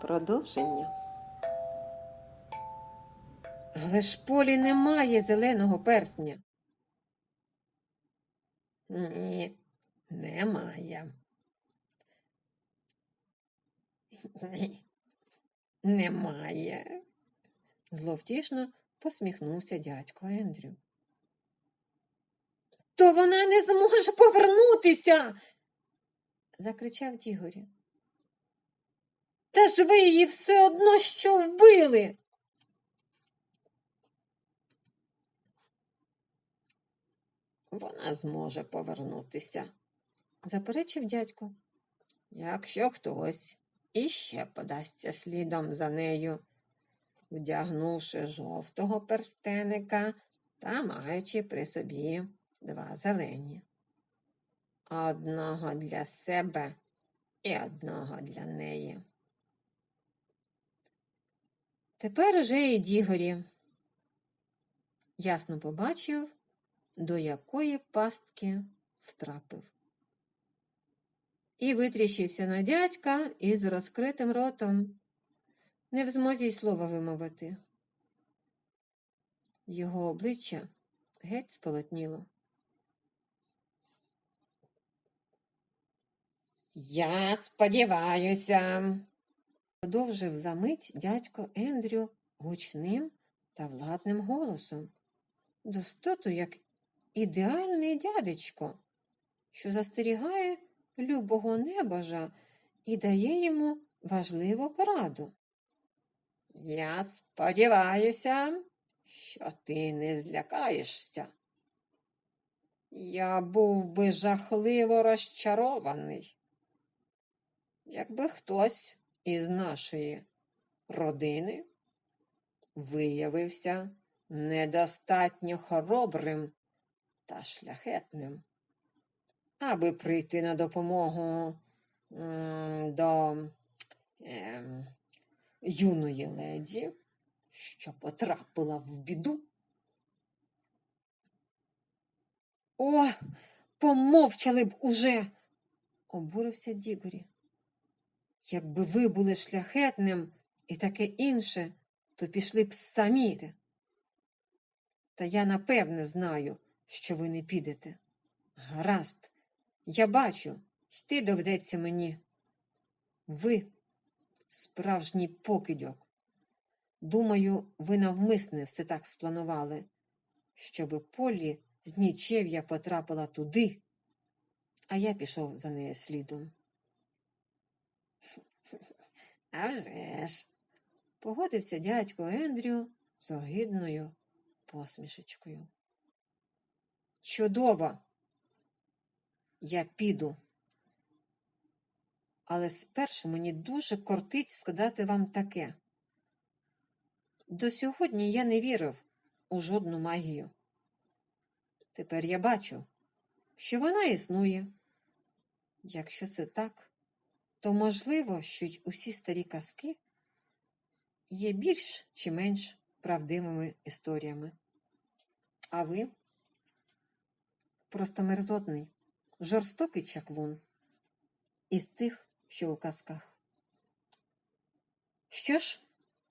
Продовження. Але ж полі немає зеленого персня. Ні, немає. Ні, немає. Зловтішно посміхнувся дядько Ендрю. То вона не зможе повернутися. закричав Тігорі. Та ж ви її все одно що вбили. Вона зможе повернутися, заперечив дядько. Якщо хтось іще подасться слідом за нею, вдягнувши жовтого перстеника та маючи при собі два зелені. Одного для себе і одного для неї. Тепер уже і Дігорі ясно побачив, до якої пастки втрапив. І витріщився на дядька із розкритим ротом, не в змозі й слова вимовити. Його обличчя геть сполотніло. Я сподіваюся, продовжив за мить дядько Ендрю гучним та владним голосом, достоту як ідеальний дядечко, що застерігає любого небожа і дає йому важливу пораду. Я сподіваюся, що ти не злякаєшся. Я був би жахливо розчарований, якби хтось із нашої родини виявився недостатньо хоробрим та шляхетним, аби прийти на допомогу до ем, юної леді, що потрапила в біду. О, помовчали б уже, обурився Дігорі. Якби ви були шляхетним і таке інше, то пішли б самі. Та я напевне знаю, що ви не підете. Гаразд, я бачу, йти доведеться мені. Ви справжній покидьок. Думаю, ви навмисне все так спланували, щоби Полі з нічев'я потрапила туди, а я пішов за нею слідом. А вже ж, погодився дядько Ендрю з огидною посмішечкою. Чудово. Я піду. Але спершу мені дуже кортить сказати вам таке. До сьогодні я не вірив у жодну магію. Тепер я бачу, що вона існує. Якщо це так, то можливо, що й усі старі казки є більш чи менш правдивими історіями. А ви просто мерзотний, жорстокий чаклун із тих, що у казках. Що ж,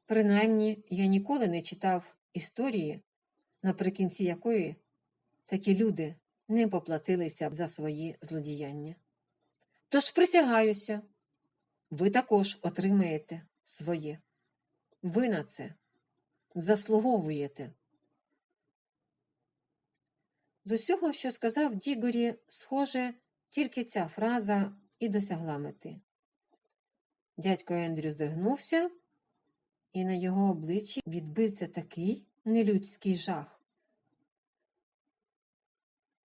принаймні я ніколи не читав історії, наприкінці якої такі люди не поплатилися за свої злодіяння. Тож присягаюся, ви також отримаєте своє. Ви на це заслуговуєте. З усього, що сказав Дігорі, схоже, тільки ця фраза і досягла мети. Дядько Ендрю здригнувся, і на його обличчі відбився такий нелюдський жах,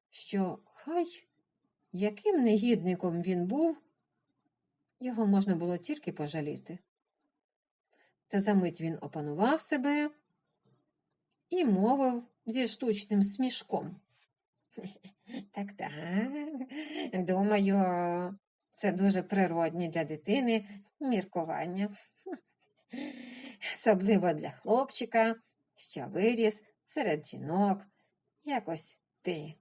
що хай яким негідником він був, його можна було тільки пожаліти. Та за мить він опанував себе і мовив зі штучним смішком. Так, так, думаю, це дуже природні для дитини міркування. Особливо для хлопчика, що виріс серед жінок, якось ти.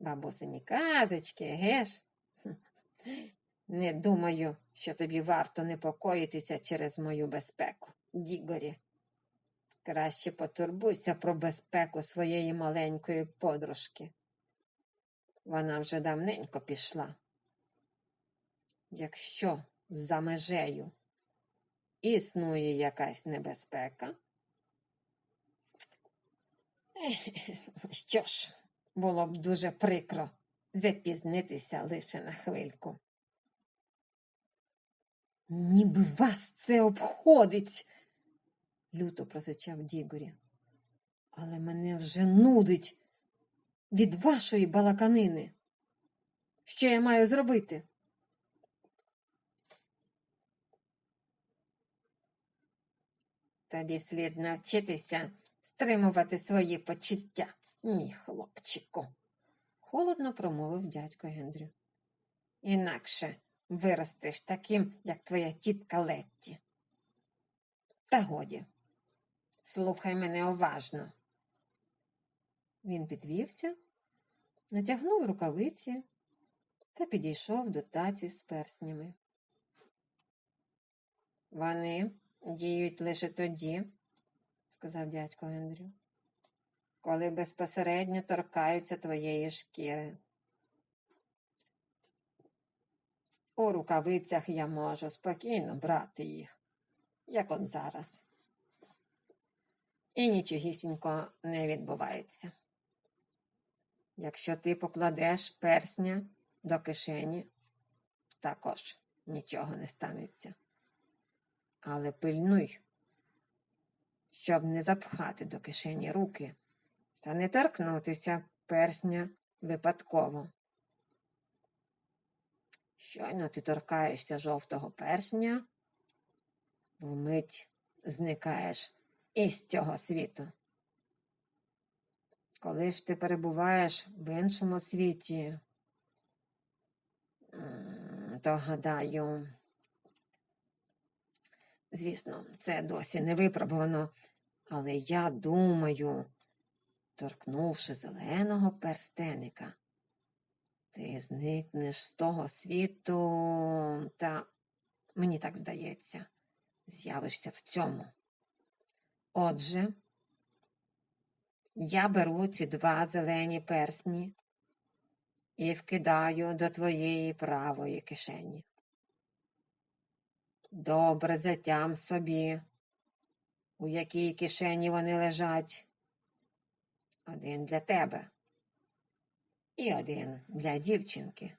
Бабусині казочки, геш? Не думаю, що тобі варто непокоїтися через мою безпеку, Дігорі. Краще потурбуйся про безпеку своєї маленької подружки. Вона вже давненько пішла. Якщо за межею існує якась небезпека, що ж, було б дуже прикро запізнитися лише на хвильку. Ніби вас це обходить, люто просичав Дігорі. Але мене вже нудить від вашої балаканини. Що я маю зробити? Тобі слід навчитися стримувати свої почуття, мій хлопчику, холодно промовив дядько Гендрю. Інакше виростеш таким, як твоя тітка Летті. Та годі, слухай мене уважно. Він підвівся, натягнув рукавиці та підійшов до таці з перснями. Вони діють лише тоді, сказав дядько Ендрю, коли безпосередньо торкаються твоєї шкіри. У рукавицях я можу спокійно брати їх, як от зараз. І нічогісінько не відбувається. Якщо ти покладеш персня до кишені, також нічого не станеться. Але пильнуй, щоб не запхати до кишені руки та не торкнутися персня випадково. Щойно ти торкаєшся жовтого персня, вмить зникаєш із цього світу. Коли ж ти перебуваєш в іншому світі, то гадаю, звісно, це досі не випробувано, але я думаю, торкнувши зеленого перстеника, ти зникнеш з того світу, та, мені так здається, з'явишся в цьому. Отже, я беру ці два зелені персні і вкидаю до твоєї правої кишені. Добре затям собі, у якій кишені вони лежать. Один для тебе і один для дівчинки.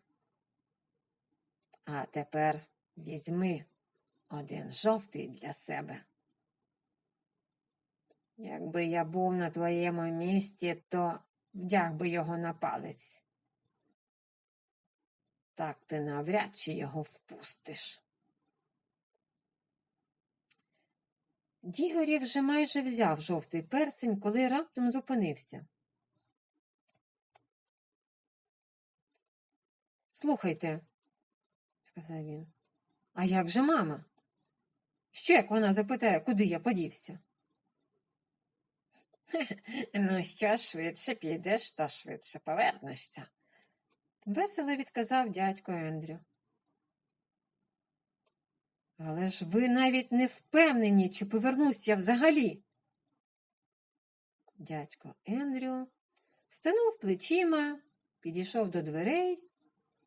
А тепер візьми один жовтий для себе. Якби я був на твоєму місці, то вдяг би його на палець. Так ти навряд чи його впустиш. Дігорів вже майже взяв жовтий перстень, коли раптом зупинився. Слухайте, сказав він, а як же мама? Що як вона запитає, куди я подівся? Ну, що швидше підеш, то швидше повернешся, весело відказав дядько Ендрю. Але ж ви навіть не впевнені, чи повернусь я взагалі. Дядько Ендрю стенув плечима, підійшов до дверей,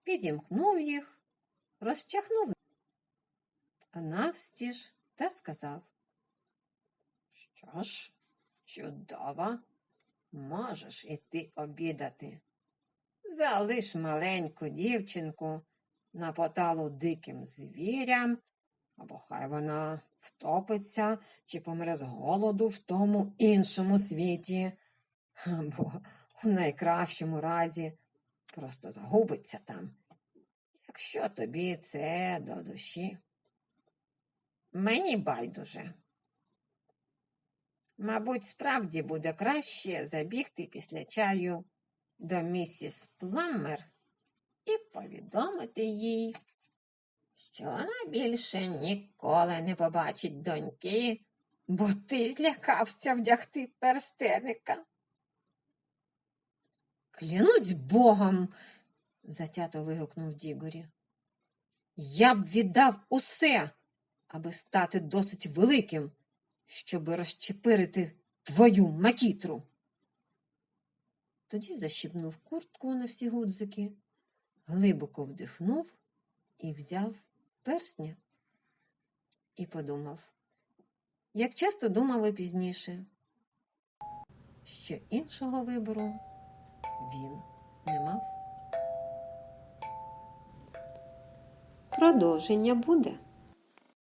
підімкнув їх, розчахнув навстіж та сказав. Що ж, чудово, можеш іти обідати. Залиш маленьку дівчинку на поталу диким звірям, або хай вона втопиться чи помре з голоду в тому іншому світі, або в найкращому разі просто загубиться там, якщо тобі це до душі. Мені байдуже. Мабуть, справді буде краще забігти після чаю до місіс Пламмер і повідомити їй, що вона більше ніколи не побачить доньки, бо ти злякався вдягти перстеника. Клянусь богом, затято вигукнув Дігорі. Я б віддав усе, аби стати досить великим, щоби розчепирити твою макітру. Тоді защіпнув куртку на всі гудзики, глибоко вдихнув і взяв персня. І подумав, як часто думав і пізніше, що іншого вибору він не мав. Продовження буде.